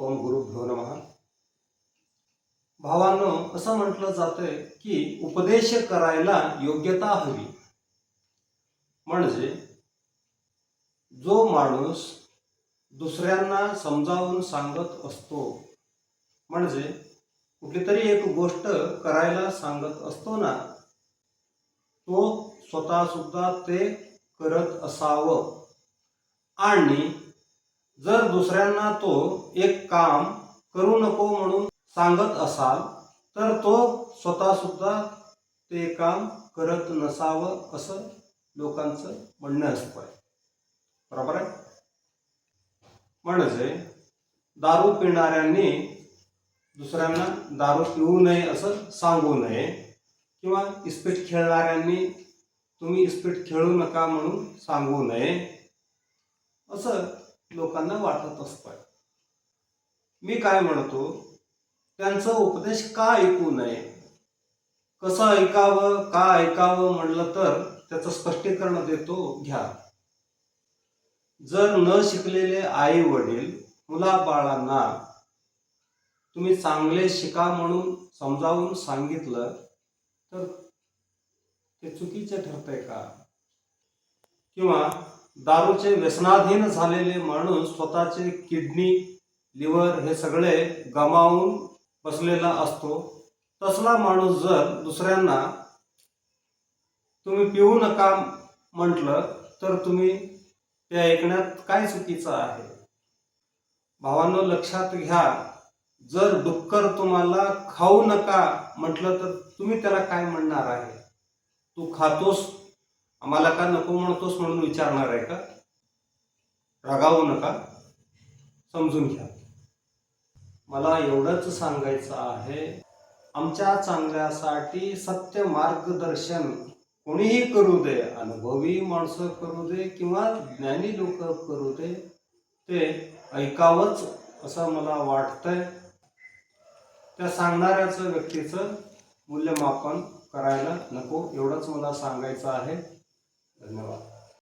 ओम गुरुभ्यो नम. भावांनो असं म्हटलं जातंय की उपदेश करायला योग्यता हवी. म्हणजे जो माणूस दुसऱ्यांना समजावून सांगत असतो म्हणजे कुठली तरी एक गोष्ट करायला सांगत असतो ना तो स्वतः सुद्धा ते करत असावं. आणि जर दुसऱ्यांना तो एक काम करू नको म्हणून सांगत असाल तर तो स्वतः सुद्धा ते काम करत नसावं असं लोकांचं म्हणणं असतं बरोबर आहे? म्हणजे दारू पिणाऱ्यांनी दुसऱ्यांना दारू पिऊ नये असं सांगू नये किंवा इस्पीट खेळणाऱ्यांनी तुम्ही इस्पीट खेळू नका म्हणून सांगू नये असं लोकांना वाटत असतात. मी काय म्हणतो? त्यांचा उपदेश का ऐकू नये? कसं ऐकावं का ऐकावं म्हणलं तर त्याचं स्पष्टीकरण देतो घ्या. जर न शिकलेले आई वडील मुलाबाळांना तुम्ही चांगले शिका म्हणून समजावून सांगितलं तर ते चुकीचे ठरतंय का? किंवा दारूचे व्यसनाधीन झालेले माणूस स्वतःचे किडनी लिव्हर हे सगळे गमावून बसलेला असतो. तसला माणूस जर दुसऱ्यांना तुम्ही पिऊ नका म्हटलं तर तुम्ही ते ऐकण्यात काय चुकीचं आहे? भावांनो लक्षात घ्या. जर डुक्कर तुम्हाला खाऊ नका म्हटलं तर तुम्ही त्याला काय म्हणणार आहे? तू खातोस आम्हाला का नको म्हणतोस म्हणून विचारणार आहे का? रागावू नका. समजून घ्या. मला एवढंच सांगायचं आहे आमच्या चांगल्यासाठी सत्य मार्गदर्शन कोणीही करू दे अनुभवी माणसं करू दे किंवा ज्ञानी लोक करू दे ते ऐकावंच असं मला वाटतंय. त्या सांगणाऱ्याचं व्यक्तीचं मूल्यमापन करायला नको एवढंच मला सांगायचं आहे. धन्यवाद